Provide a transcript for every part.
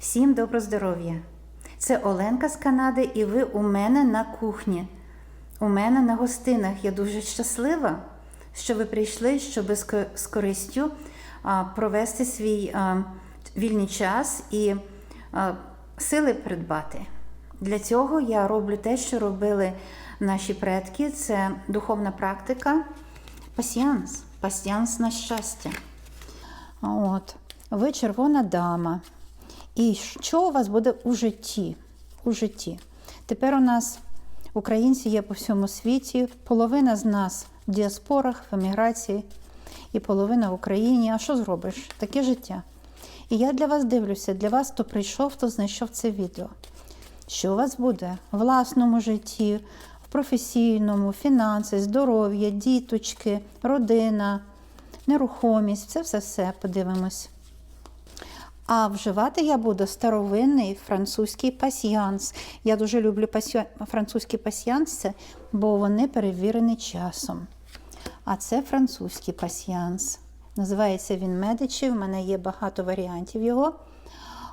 Всім добро здоров'я! Це Оленка з Канади, і ви у мене на кухні. У мене на гостинах. Я дуже щаслива, що ви прийшли, щоб з користю провести свій вільний час і сили придбати. Для цього я роблю те, що робили наші предки. Це духовна практика, пасіанс, пасіанс на щастя. От. Ви червона дама. І що у вас буде у житті? У житті. Тепер у нас українці є по всьому світі, половина з нас в діаспорах, в еміграції, і половина в Україні. А що зробиш? Таке життя. І я для вас дивлюся, для вас, хто прийшов, хто знайшов це відео. Що у вас буде в власному житті, в професійному, фінанси, здоров'я, діточки, родина, нерухомість, це все все подивимось. А вживати я буду старовинний французький пасьянс. Я дуже люблю пасья... французькі пасьянси, бо вони перевірені часом. А це французький пасьянс. Називається він Медичі. В мене є багато варіантів його.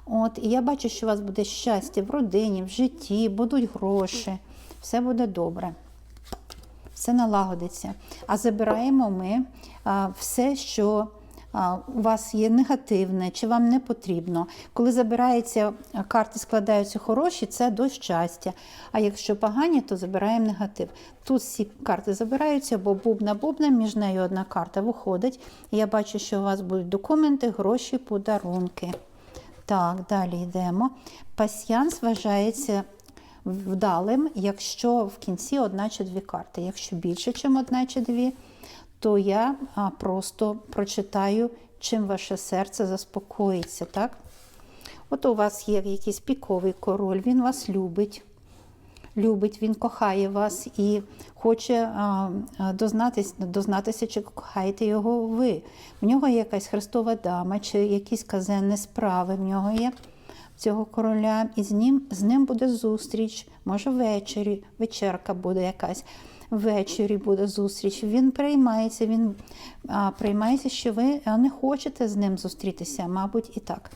От, і я бачу, що у вас буде щастя в родині, в житті, будуть гроші. Все буде добре все налагодиться. А забираємо ми а, все, що у вас є негативне, чи вам не потрібно. Коли забирається, карти складаються хороші, це до щастя. А якщо погані, то забираємо негатив. Тут всі карти забираються, бо бубна-бубна, між нею одна карта виходить. І я бачу, що у вас будуть документи, гроші, подарунки. Так, далі йдемо. Пасьянс вважається вдалим, якщо в кінці одна чи дві карти. Якщо більше, ніж одна чи дві, то я просто прочитаю, чим ваше серце заспокоїться. так? От у вас є якийсь піковий король, він вас любить. Любить, він кохає вас і хоче а, дознатися, чи кохаєте його ви. В нього є якась Христова дама, чи якісь казенні справи в нього є цього короля, і з ним, з ним буде зустріч, може ввечері, вечерка буде якась. Ввечері буде зустріч. Він приймається, він а, приймається, що ви не хочете з ним зустрітися, мабуть, і так.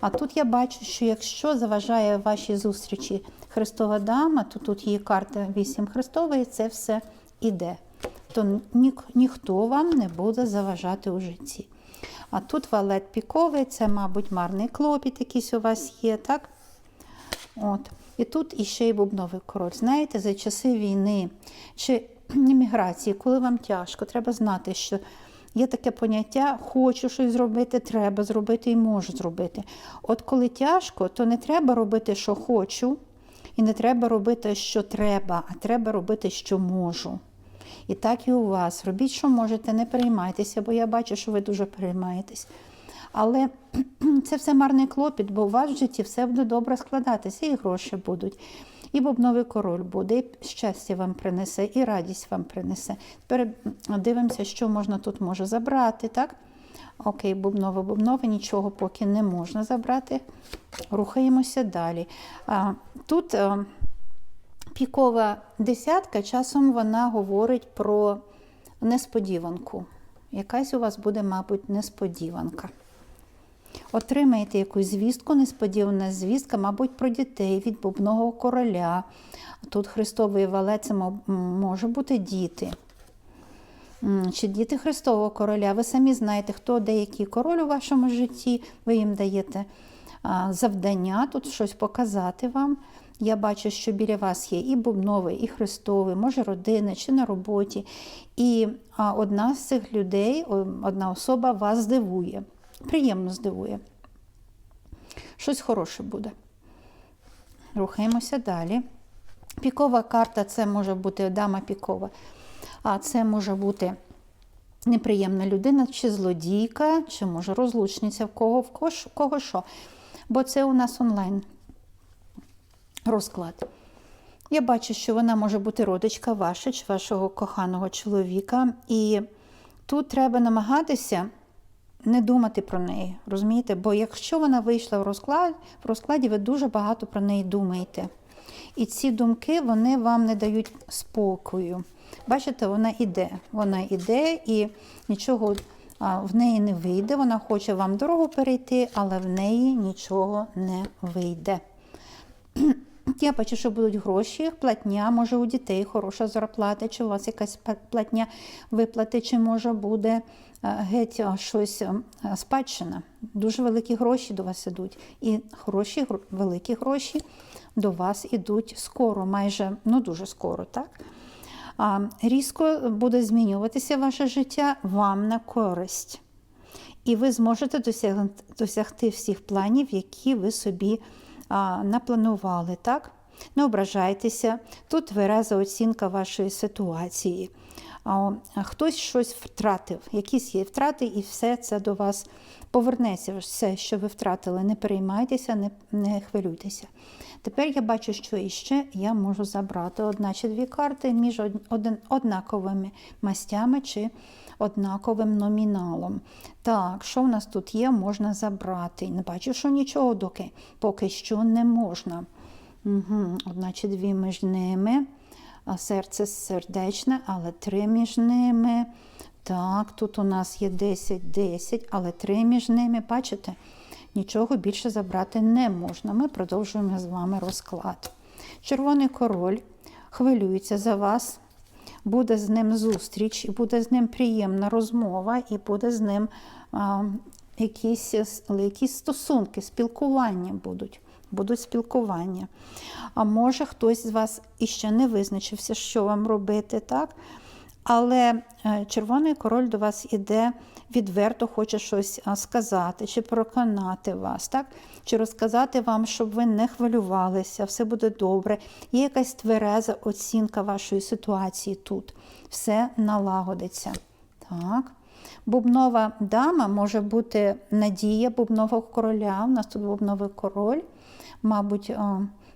А тут я бачу, що якщо заважає вашій зустрічі Христова дама, то тут є карта 8 Христової, це все іде. То ні, ніхто вам не буде заважати у житті. А тут валет піковий, це, мабуть, марний клопіт якийсь у вас є, так? От. І тут іще й бубновий король. Знаєте, за часи війни чи імміграції, коли вам тяжко, треба знати, що є таке поняття хочу щось зробити, треба зробити і можу зробити. От коли тяжко, то не треба робити, що хочу, і не треба робити, що треба, а треба робити, що можу. І так і у вас. Робіть, що можете, не переймайтеся, бо я бачу, що ви дуже переймаєтесь. Але це все марний клопіт, бо у вас в житті все буде добре складатися, і гроші будуть, і бобновий король буде, і щастя вам принесе, і радість вам принесе. Тепер дивимося, що можна тут може забрати. так? Окей, бубнове, бубнове, нічого поки не можна забрати. Рухаємося далі. А, Тут а, пікова десятка, часом вона говорить про несподіванку. Якась у вас буде, мабуть, несподіванка. Отримаєте якусь звістку, несподівана звістка, мабуть, про дітей від бубного короля. Тут Христовий валець може бути діти. Чи діти Христового короля? Ви самі знаєте, хто деякий король у вашому житті, ви їм даєте завдання, тут щось показати вам. Я бачу, що біля вас є і бубновий, і Христовий, може родина чи на роботі. І одна з цих людей, одна особа вас здивує, приємно здивує. Щось хороше буде. Рухаємося далі. Пікова карта це може бути дама пікова, а це може бути неприємна людина, чи злодійка, чи може розлучниця, в кого, в кого, в кого що. Бо це у нас онлайн розклад. Я бачу, що вона може бути родичка ваша чи вашого коханого чоловіка. І тут треба намагатися не думати про неї. Розумієте? Бо якщо вона вийшла в розклад, в розкладі, ви дуже багато про неї думаєте. І ці думки вони вам не дають спокою. Бачите, вона іде. Вона іде і нічого в неї не вийде. Вона хоче вам дорогу перейти, але в неї нічого не вийде. Я бачу, що будуть гроші, платня, може у дітей хороша зарплата, чи у вас якась платня виплати, чи може буде геть е, щось е, спадщина. Дуже великі гроші до вас ідуть. І хороші, великі гроші до вас ідуть скоро, майже ну дуже скоро, так? Різко буде змінюватися ваше життя вам на користь. І ви зможете досягнути, досягти всіх планів, які ви собі а, напланували. Так? Не ображайтеся, тут вираза оцінка вашої ситуації. Хтось щось втратив, якісь є втрати, і все це до вас повернеться. Все, що ви втратили, не переймайтеся, не, не хвилюйтеся. Тепер я бачу, що іще я можу забрати одна чи дві карти між один, однаковими мастями чи однаковим номіналом. Так, що в нас тут є, можна забрати. Не бачу, що нічого доки поки що не можна. Угу. Одна чи дві між ними. Серце сердечне, але три між ними. Так, тут у нас є 10, 10, але три між ними. Бачите? Нічого більше забрати не можна. Ми продовжуємо з вами розклад. Червоний король хвилюється за вас, буде з ним зустріч, і буде з ним приємна розмова, і буде з ним а, якісь, якісь стосунки, спілкування будуть. Будуть спілкування. А може хтось з вас іще не визначився, що вам робити, так? Але е, червоний король до вас іде відверто, хоче щось сказати, чи переконати вас, так? чи розказати вам, щоб ви не хвилювалися, все буде добре. Є якась твереза оцінка вашої ситуації тут. Все налагодиться. Так. Бубнова дама може бути надія бубнового короля. У нас тут бубновий король, мабуть,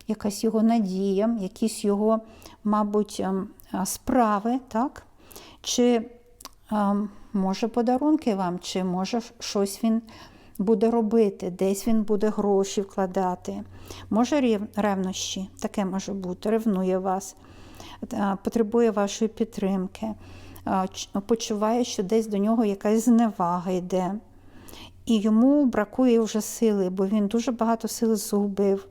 якась його надія, якісь його, мабуть, ем, справи, так? Чи може подарунки вам, чи може щось він буде робити, десь він буде гроші вкладати. Може рев- ревнощі, таке може бути, ревнує вас, потребує вашої підтримки, почуває, що десь до нього якась зневага йде. І йому бракує вже сили, бо він дуже багато сили згубив.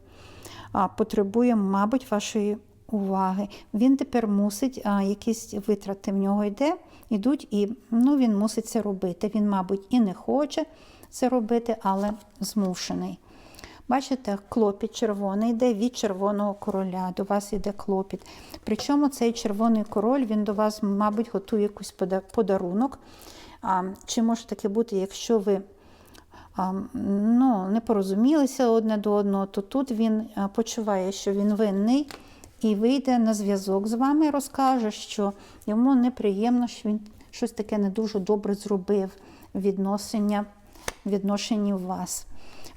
Потребує, мабуть, вашої уваги. Він тепер мусить, а, якісь витрати в нього йде, йдуть, і ну, він мусить це робити. Він, мабуть, і не хоче це робити, але змушений. Бачите, клопіт червоний йде від червоного короля. До вас йде клопіт. Причому цей червоний король він до вас, мабуть, готує якийсь подарунок. А, чи може таке бути, якщо ви ну, не порозумілися одне до одного, то тут він почуває, що він винний і вийде на зв'язок з вами розкаже, що йому неприємно, що він щось таке не дуже добре зробив відношення, відношенні в вас.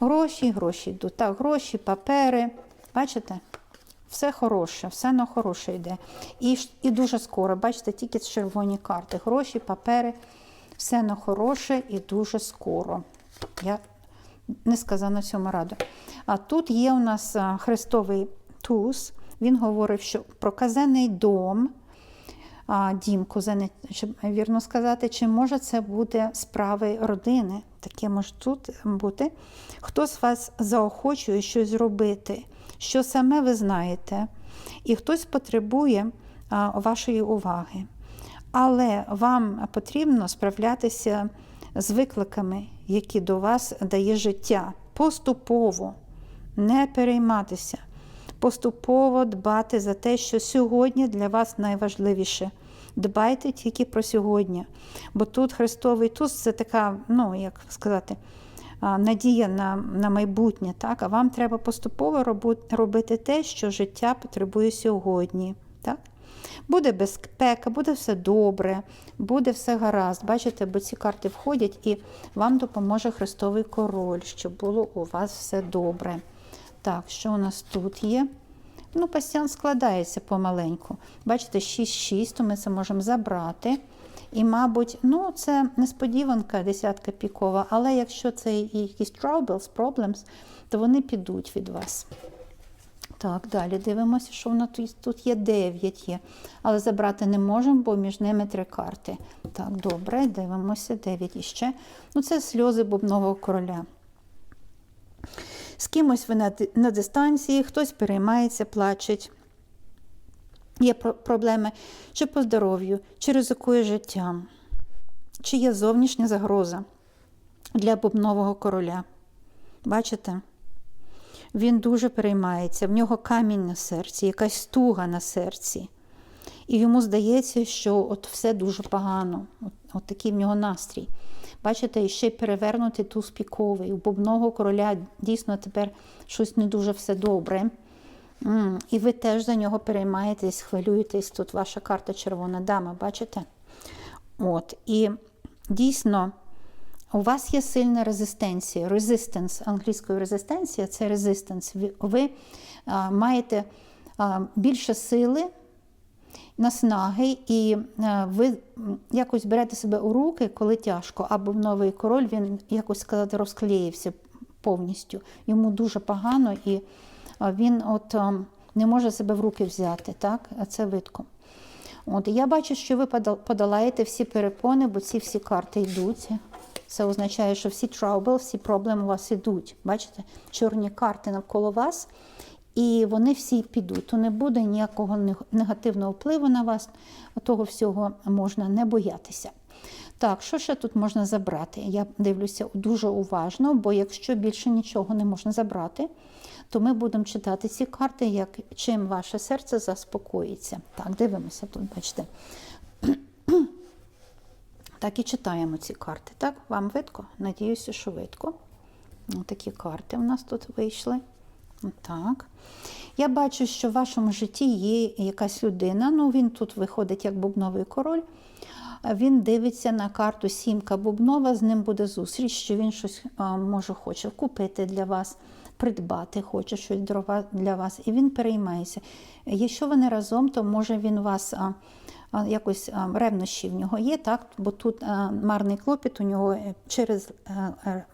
Гроші, гроші йдуть. Так, гроші, папери. Бачите? Все хороше, все на хороше йде. І, і дуже скоро, бачите, тільки червоні карти. Гроші, папери, все на хороше і дуже скоро. Я несказано цьому раду. А тут є у нас а, хрестовий туз. Він говорив, що проказаний дом, а, дім кузени, чи вірно сказати, чи може це бути справи родини? Таке може тут бути. Хто з вас заохочує щось зробити, що саме ви знаєте, і хтось потребує вашої уваги. Але вам потрібно справлятися з викликами, які до вас дає життя. Поступово не перейматися, поступово дбати за те, що сьогодні для вас найважливіше. Дбайте тільки про сьогодні. Бо тут Христовий туз це така, ну як сказати, надія на, на майбутнє. Так? А вам треба поступово робити те, що життя потребує сьогодні. Так? Буде безпека, буде все добре, буде все гаразд. Бачите, бо ці карти входять і вам допоможе Христовий король, щоб було у вас все добре. Так, що у нас тут є? Ну, пастян складається помаленьку. Бачите, 6-6, то ми це можемо забрати. І, мабуть, ну, це несподіванка, десятка пікова, але якщо це якісь troubles, problems, то вони підуть від вас. Так, далі дивимося, що воно тут, тут є 9 є. Але забрати не можемо, бо між ними три карти. Так, добре, дивимося, 9 іще. Ну, це сльози бубнового короля. З кимось ви на, на дистанції, хтось переймається, плачеть. Є про- проблеми чи по здоров'ю, чи ризикує життям, чи є зовнішня загроза для бубнового короля. Бачите? Він дуже переймається, в нього камінь на серці, якась туга на серці. І йому здається, що от все дуже погано. От, от такий в нього настрій. Бачите, ще й перевернутий туз піковий. У бубного короля дійсно тепер щось не дуже все добре. М, І ви теж за нього переймаєтесь, хвилюєтесь. Тут ваша карта червона дама, бачите? От. І дійсно. У вас є сильна резистенція. Resistance, англійською резистенція це resistance. Ви, а, маєте а, більше сили, наснаги, і а, ви якось берете себе у руки, коли тяжко. Або новий король він якось сказати розклеївся повністю. Йому дуже погано, і він от а, не може себе в руки взяти. Так? А Це видко. От, я бачу, що ви подолаєте всі перепони, бо ці всі карти йдуть. Це означає, що всі trouble, всі проблеми у вас йдуть. Бачите, чорні карти навколо вас, і вони всі підуть. То не буде ніякого негативного впливу на вас. Того всього можна не боятися. Так, що ще тут можна забрати? Я дивлюся дуже уважно, бо якщо більше нічого не можна забрати, то ми будемо читати ці карти, як чим ваше серце заспокоїться. Так, дивимося тут, бачите. Так і читаємо ці карти. Так, вам видко? Надіюся, що видко. Такі карти у нас тут вийшли. Так. Я бачу, що в вашому житті є якась людина. Ну, він тут виходить як бубновий король. Він дивиться на карту Сімка Бубнова, з ним буде зустріч, що він щось може хоче купити для вас, придбати, хоче щось для вас, і він переймається. Якщо вони разом, то може він вас якось ревнощі в нього є, так? бо тут марний клопіт у нього е, через е, е,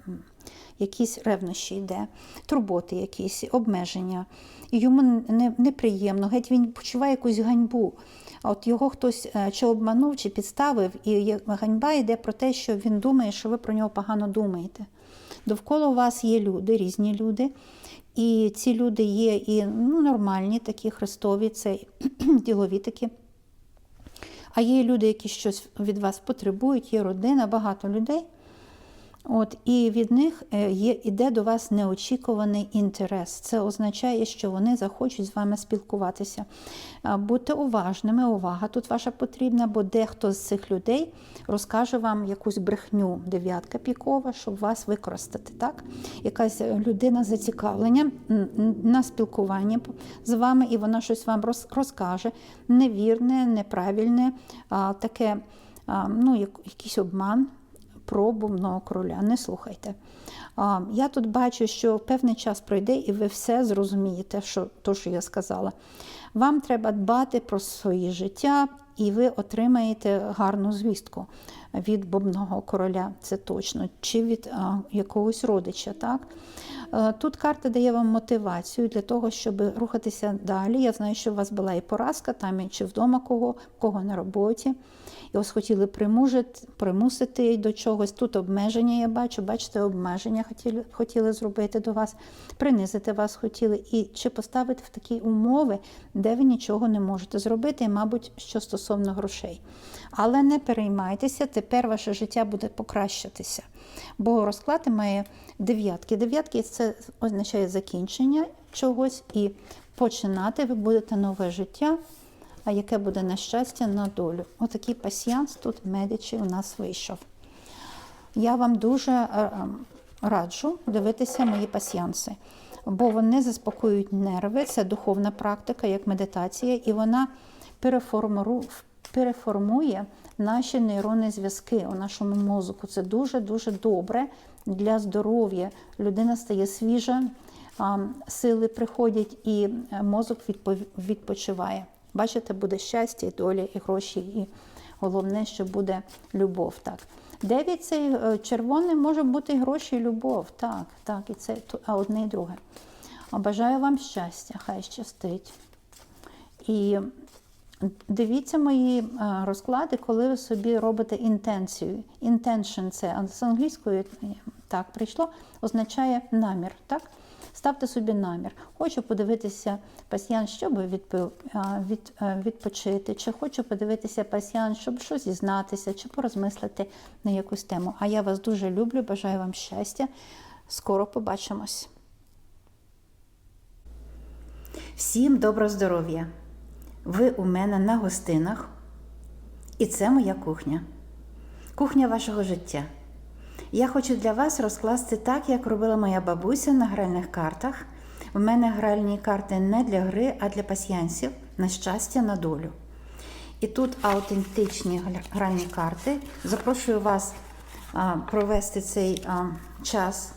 якісь ревнощі йде, турботи якісь, обмеження. І йому неприємно, геть він почуває якусь ганьбу. От його хтось чи обманув, чи підставив, і ганьба йде про те, що він думає, що ви про нього погано думаєте. Довкола вас є люди, різні люди. І ці люди є і ну, нормальні, такі хрестові, це ділові такі. А є люди, які щось від вас потребують, є родина, багато людей. От, і від них е, є, іде до вас неочікуваний інтерес. Це означає, що вони захочуть з вами спілкуватися. А, Будьте уважними, увага тут ваша потрібна, бо дехто з цих людей розкаже вам якусь брехню, дев'ятка пікова, щоб вас використати. Так? Якась людина зацікавлення на спілкуванні з вами, і вона щось вам розкаже. Невірне, неправильне, таке, ну, якийсь обман про бумного короля. Не слухайте. Я тут бачу, що певний час пройде, і ви все зрозумієте, що то, що я сказала. Вам треба дбати про своє життя, і ви отримаєте гарну звістку від бубного короля, це точно, чи від а, якогось родича. Так? Тут карта дає вам мотивацію для того, щоб рухатися далі. Я знаю, що у вас була і поразка, там чи вдома кого, кого на роботі. І ось хотіли примусити до чогось. Тут обмеження я бачу, бачите, обмеження хотіли, хотіли зробити до вас, принизити вас хотіли, і чи поставити в такі умови, де ви нічого не можете зробити, і, мабуть, що стосовно грошей. Але не переймайтеся, тепер ваше життя буде покращатися. Бо розклад має дев'ятки. Дев'ятки це означає закінчення чогось і починати ви будете нове життя а яке буде на щастя на долю. Отакий пасіянс тут медичі у нас вийшов. Я вам дуже е, е, раджу дивитися мої пасіянси, бо вони заспокоюють нерви, це духовна практика, як медитація, і вона переформує наші нейронні зв'язки у нашому мозку. Це дуже-дуже добре для здоров'я. Людина стає свіжа, сили приходять, і е, мозок відпочиває. Бачите, буде щастя, і доля, і гроші, і головне, що буде любов. Так. Дев'ять це е, червоний може бути і гроші, і любов. Так, так, і це а одне і друге. Бажаю вам щастя, хай щастить. І дивіться мої е, розклади, коли ви собі робите інтенцію. Intention – це з англійської так прийшло, означає намір. так? Ставте собі намір. Хочу подивитися пасіян, щоб е, відпочити, чи хочу подивитися пасіян, щоб щось дізнатися, чи порозмислити на якусь тему. А я вас дуже люблю, бажаю вам щастя. Скоро побачимось. Всім доброго здоров'я! Ви у мене на гостинах, і це моя кухня. Кухня вашого життя. Я хочу для вас розкласти так, як робила моя бабуся на гральних картах. У мене гральні карти не для гри, а для пасьянсів, на щастя, на долю. І тут аутентичні гральні карти. Запрошую вас провести цей час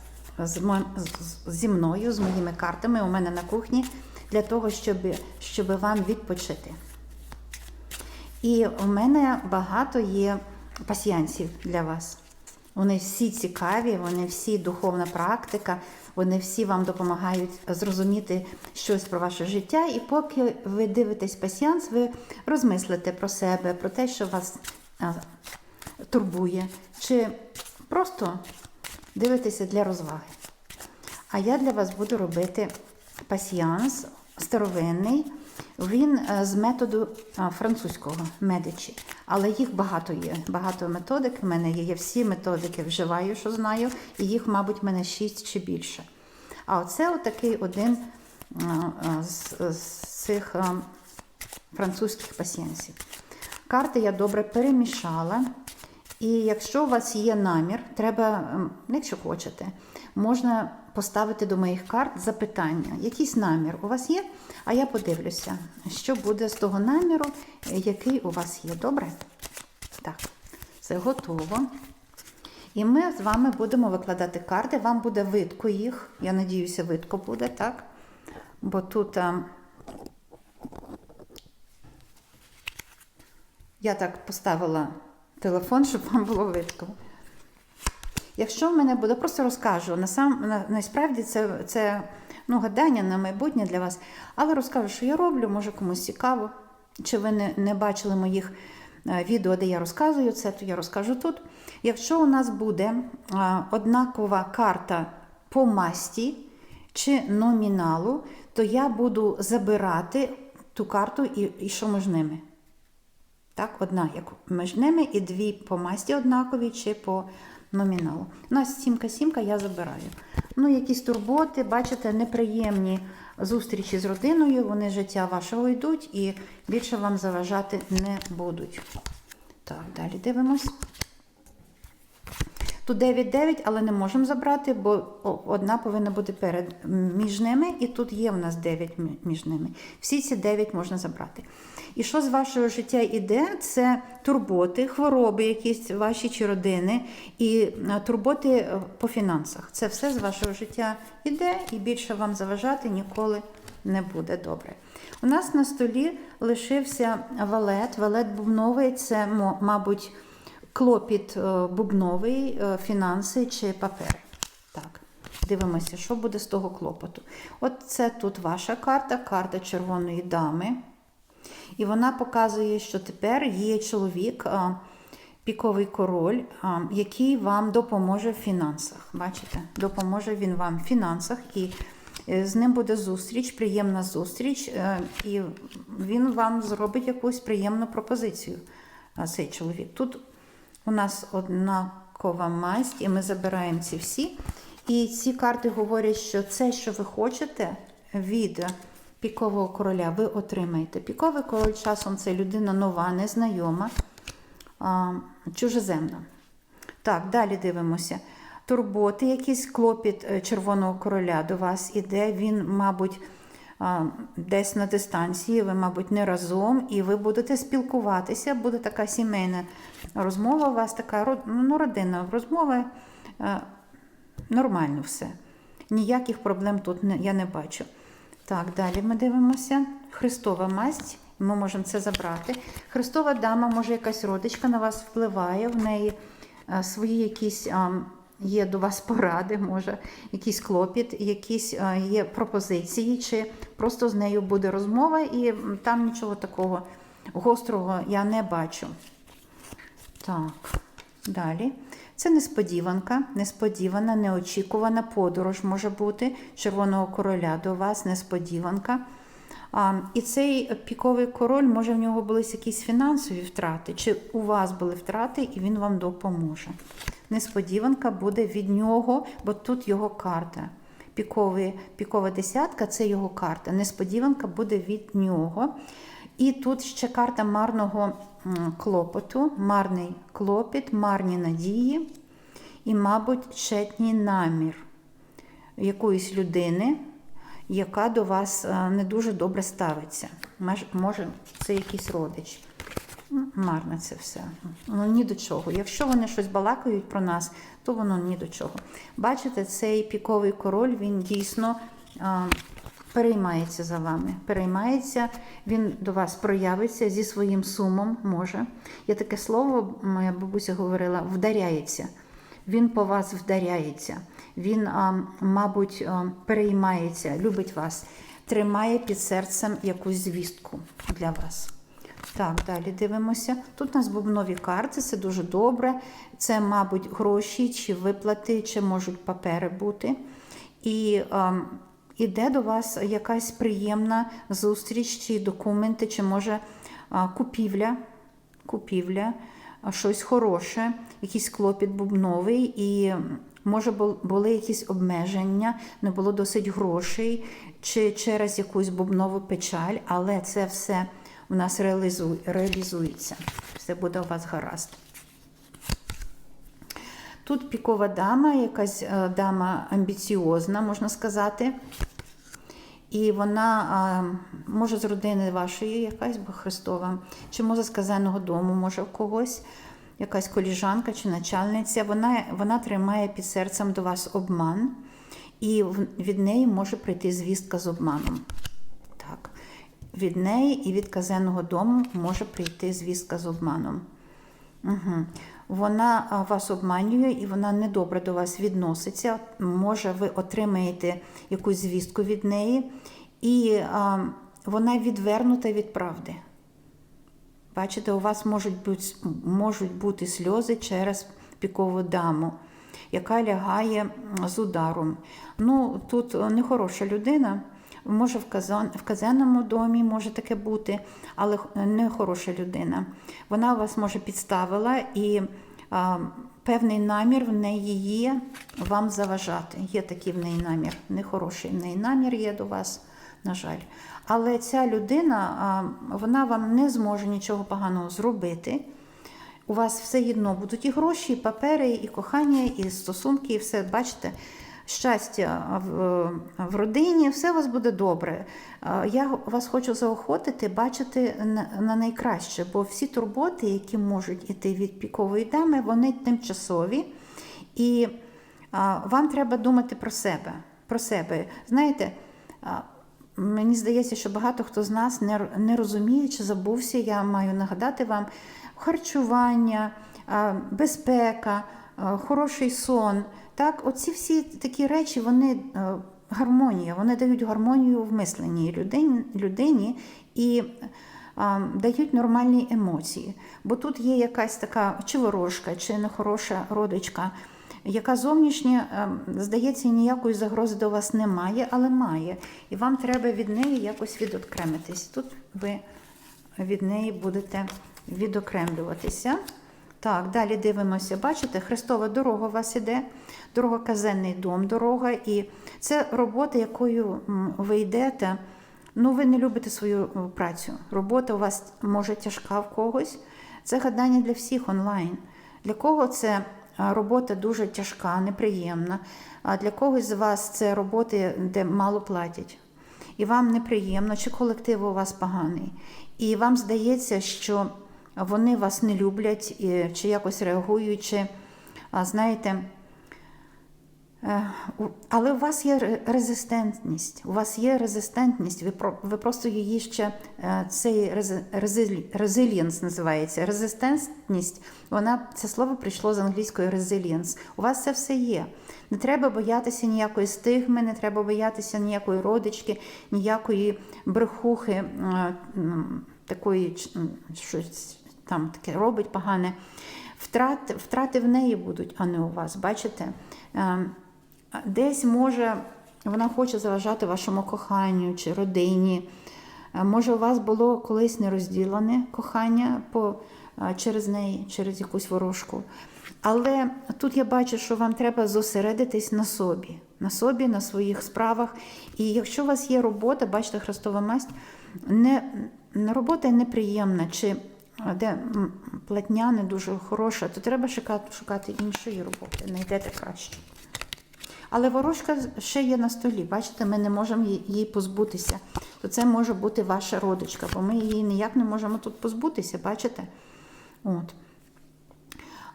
зі мною, з моїми картами у мене на кухні, для того, щоб, щоб вам відпочити. І у мене багато є пасіянсів для вас. Вони всі цікаві, вони всі духовна практика, вони всі вам допомагають зрозуміти щось про ваше життя. І поки ви дивитесь пасіянс, ви розмислите про себе, про те, що вас турбує, чи просто дивитеся для розваги. А я для вас буду робити пасіянс старовинний. Він е, з методу французького медичі. Але їх багато є. Багато методик. в мене є. Я всі методики вживаю, що знаю, і їх, мабуть, в мене шість чи більше. А оце отакий один з, з цих французьких пасіянсів. Карти я добре перемішала. І якщо у вас є намір, треба, якщо хочете, можна поставити до моїх карт запитання. Якийсь намір у вас є? А я подивлюся, що буде з того наміру, е, який у вас є. Добре? Так, це готово. І ми з вами будемо викладати карти. Вам буде видко їх. Я надіюся, видко буде, так? Бо тут. а, Я так поставила телефон, щоб вам було видко. Якщо в мене буде, просто розкажу. Насам, на, насправді це, це ну, гадання на майбутнє для вас. Але розкажу, що я роблю, може комусь цікаво. Чи ви не, не бачили моїх е, відео, де я розказую це, то я розкажу тут. Якщо у нас буде е, однакова карта по масті чи номіналу, то я буду забирати ту карту і, і що між ними. Так, одна як між ними і дві по масті однакові чи по номіналу. У нас сімка-сімка я забираю. Ну, якісь турботи, бачите, неприємні зустрічі з родиною, вони життя вашого йдуть і більше вам заважати не будуть. Так, далі дивимось. Тут 9-9, але не можемо забрати, бо одна повинна бути перед між ними, і тут є в нас 9 між ними. Всі ці 9 можна забрати. І що з вашого життя йде? Це турботи, хвороби, якісь ваші чи родини, і е, турботи е, по фінансах. Це все з вашого життя йде, і більше вам заважати ніколи не буде добре. У нас на столі лишився валет. Валет бубновий це, мо- мабуть, клопіт е, бубновий, е, фінанси чи папери. Так, дивимося, що буде з того клопоту. От це тут ваша карта, карта червоної дами. І вона показує, що тепер є чоловік, піковий король, який вам допоможе в фінансах. Бачите, допоможе він вам в фінансах, і е, з ним буде зустріч, приємна зустріч, е, і він вам зробить якусь приємну пропозицію. Цей чоловік. Тут у нас однакова масть, і ми забираємо ці всі. І ці карти говорять, що це, що ви хочете від пікового короля, ви отримаєте. Піковий король часом це людина нова, незнайома, чужеземна. Так, далі дивимося. Турботи, якийсь клопіт е, червоного короля до вас іде. Він, мабуть, десь на дистанції, ви, мабуть, не разом, і ви будете спілкуватися, буде така сімейна розмова у вас, така ну, родинна розмова. е, Нормально все. Ніяких проблем тут я не бачу. Так, далі ми дивимося. Христова масть. Ми можемо це забрати. Христова дама, може, якась родичка на вас впливає, в неї е, свої якісь є до вас поради, може, якийсь клопіт, якісь е, є пропозиції, чи просто з нею буде розмова, і там нічого такого гострого я не бачу. Так, далі. Це несподіванка, несподівана, неочікувана подорож може бути червоного короля до вас, несподіванка. А, і цей піковий король, може, в нього були якісь фінансові втрати, чи у вас були втрати, і він вам допоможе. Несподіванка буде від нього, бо тут його карта. Піковий, пікова десятка це його карта. Несподіванка буде від нього. І тут ще карта марного клопоту, марний клопіт, марні надії і, мабуть, тщетній намір якоїсь людини, яка до вас е, не дуже добре ставиться. Може, це якийсь родич. М, Марно це все. Ну, ні до чого. Якщо вони щось балакають про нас, то воно ні до чого. Бачите, цей піковий король, він дійсно а, переймається за вами. Переймається, він до вас проявиться зі своїм сумом, може. Є таке слово, моя бабуся говорила, вдаряється. Він по вас вдаряється. Він, а, мабуть, а, переймається, любить вас, тримає під серцем якусь звістку для вас. Так, далі дивимося. Тут у нас бубнові карти, це дуже добре. Це, мабуть, гроші чи виплати, чи можуть папери бути. І ем, іде до вас якась приємна зустріч, чи документи, чи може а, купівля, купівля, щось хороше, якийсь клопіт бубновий, і може були якісь обмеження, не було досить грошей, чи через якусь бубнову печаль, але це все у нас реалізує, реалізується. Все буде у вас гаразд. Тут пікова дама, якась е, дама амбіціозна, можна сказати. І вона може з родини вашої, якась бо Христова, чи може з казенного дому, може в когось, якась коліжанка чи начальниця. Вона, вона тримає під серцем до вас обман, і від неї може прийти звістка з обманом. Від неї і від казенного дому може прийти звістка з обманом. Угу. Вона вас обманює і вона недобре до вас відноситься. Може, ви отримаєте якусь звістку від неї, і а, вона відвернута від правди. Бачите, у вас можуть бути, можуть бути сльози через пікову даму, яка лягає з ударом. Ну, тут нехороша людина. Може, в, казан, в казенному домі може таке бути, але не хороша людина. Вона вас може підставила і а, певний намір в неї є вам заважати. Є такий в неї намір. Нехороший в неї намір є до вас, на жаль. Але ця людина, вона вам не зможе нічого поганого зробити. У вас все одно будуть і гроші, і папери, і кохання, і стосунки, і все. Бачите, щастя в, в родині, все у вас буде добре. Я вас хочу заохотити, бачити на, на найкраще, бо всі турботи, які можуть іти від пікової дами, вони тимчасові. І вам треба думати про себе. Про себе. Знаєте, Мені здається, що багато хто з нас не, не розуміє чи забувся. Я маю нагадати вам харчування, безпека, хороший сон. Так, оці всі такі речі, вони е, гармонія, вони дають гармонію в мисленні людині, людині і а, дають нормальні емоції. Бо тут є якась така чи ворожка, чи нехороша родичка, яка зовнішня, ем, здається, ніякої загрози до вас немає, але має. І вам треба від неї якось відокремитись. Тут ви від неї будете відокремлюватися. Так, далі дивимося. Бачите, Христова дорога у вас іде, дорога казенний дом, дорога. І це робота, якою ви йдете. Ну, ви не любите свою е, працю. Робота у вас може тяжка в когось. Це гадання для всіх онлайн. Для кого це робота дуже тяжка, неприємна, а для когось з вас це роботи, де мало платять. І вам неприємно, чи колектив у вас поганий. І вам здається, що вони вас не люблять, чи якось реагують, чи, знаєте, Е, Але у вас є резистентність. У вас є резистентність. Ви, просто її ще е, цей рези- резилі- резилієнс називається. Резистентність. Вона це слово прийшло з англійської резилієнс. У вас це все є. Не треба боятися ніякої стигми, не треба боятися ніякої родички, ніякої брехухи, е, такої щось там таке робить погане. Втрати, втрати в неї будуть, а не у вас. Бачите? Ем, Десь може вона хоче заважати вашому коханню чи родині. Е, Може, у вас було колись нерозділене кохання по, е, через неї, через якусь ворожку. Але тут я бачу, що вам треба зосередитись на собі, на собі, на своїх справах. І якщо у вас є робота, бачите, Христова масть, не, робота неприємна, чи де платня не дуже хороша, то треба шукати, іншої роботи, знайдете краще. Але ворожка ще є на столі. Бачите, ми не можемо її позбутися. То це може бути ваша родичка, бо ми її ніяк не можемо тут позбутися, бачите? От.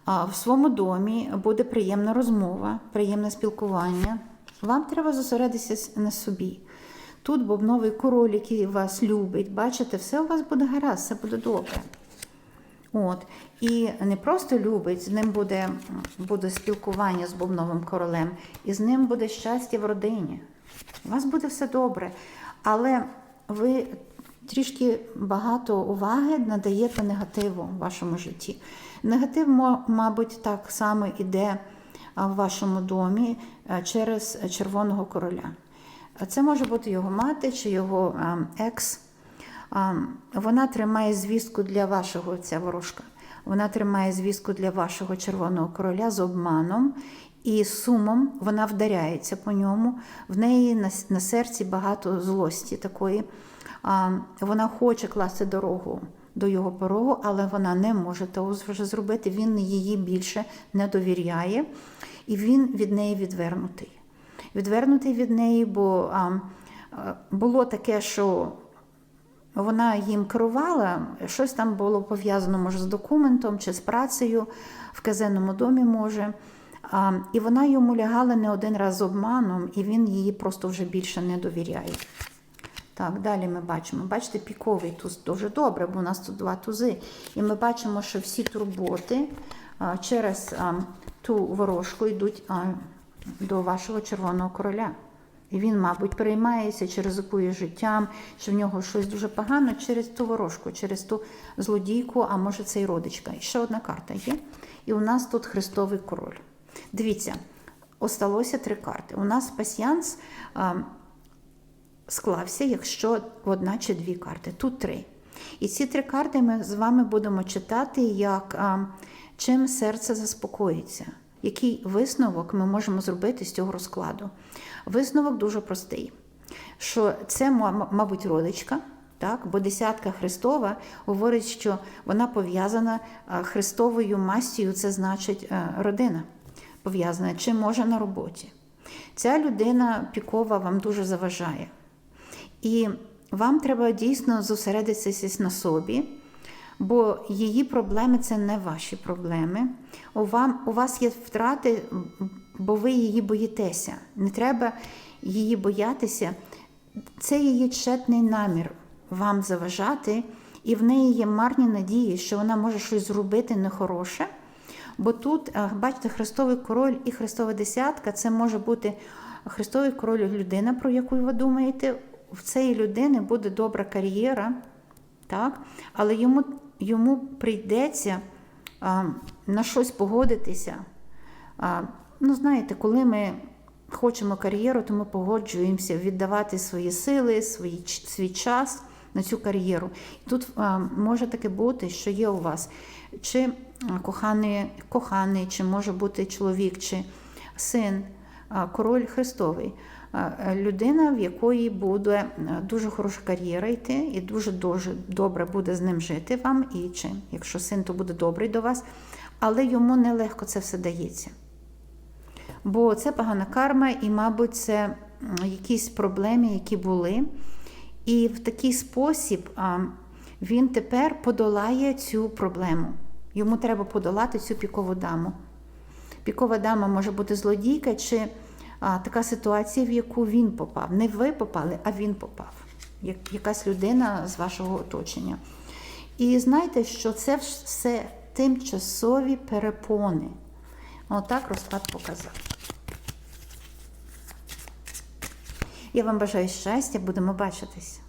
А в своєму домі буде приємна розмова, приємне спілкування. Вам треба зосередитися на собі. Тут бобновий король, який вас любить, бачите, все у вас буде гаразд, все буде добре. От. І не просто любить, з ним буде, буде спілкування з Бубновим королем, і з ним буде щастя в родині. У вас буде все добре. Але ви трішки багато уваги надаєте негативу в вашому житті. Негатив, мабуть, так само іде в вашому домі через червоного короля. Це може бути його мати чи його екс. Вона тримає звістку для вашого, ця ворожка. Вона тримає звістку для вашого червоного короля з обманом і сумом. Вона вдаряється по ньому. В неї на, на серці багато злості такої. А, Вона хоче класти дорогу до його порогу, але вона не може того вже зробити. Він її більше не довіряє, і він від неї відвернутий. Відвернутий від неї, бо а, було таке, що вона їм керувала, щось там було пов'язано, може, з документом чи з працею в казенному домі, може. А, і вона йому лягала не один раз з обманом, і він її просто вже більше не довіряє. Так, далі ми бачимо. Бачите, піковий туз дуже добре, бо у нас тут два тузи. І ми бачимо, що всі турботи а, через а, ту ворожку йдуть а, до вашого червоного короля. І він, мабуть, переймається чи ризикує життям, що в нього щось дуже погано через ту ворожку, через ту злодійку, а може це і родичка. І ще одна карта є. І у нас тут Христовий король. Дивіться, осталося три карти. У нас пасіянс склався, якщо одна чи дві карти. Тут три. І ці три карти ми з вами будемо читати, як чим серце заспокоїться. Який висновок ми можемо зробити з цього розкладу? Висновок дуже простий, що це, мабуть, родичка, так? бо десятка Христова говорить, що вона пов'язана Христовою мастю, це значить е, родина пов'язана, чи може на роботі. Ця людина пікова вам дуже заважає. І вам треба дійсно зосередитися на собі, бо її проблеми це не ваші проблеми. У, вам, у вас є втрати, бо ви її боїтеся. Не треба її боятися. Це її тщетний намір вам заважати, і в неї є марні надії, що вона може щось зробити нехороше. Бо тут, е, бачите, Христовий король і Христова десятка це може бути Христовий король людина, про яку ви думаєте. В цієї людини буде добра кар'єра, так? але йому, йому прийдеться а, на щось погодитися. А, ну, знаєте, коли ми хочемо кар'єру, то ми погоджуємося віддавати свої сили, ч- свій час на цю кар'єру. І тут а, може таке бути, що є у вас чи коханий, коханий, чи може бути чоловік, чи син, а, король Христовий. Е, Людина, в якої буде е, дуже хороша кар'єра йти, і дуже дуже добре буде з ним жити вам, і чи якщо син, то буде добрий до вас, але йому нелегко це все дається. Бо це погана карма, і, мабуть, це якісь проблеми, які були. І в такий спосіб він тепер подолає цю проблему. Йому треба подолати цю пікову даму. Пікова дама може бути злодійка чи а, така ситуація, в яку він попав. Не ви попали, а він попав. Як, якась людина з вашого оточення. І знайте, що це все тимчасові перепони. Отак розклад показав. Я вам бажаю щастя, будемо бачитись.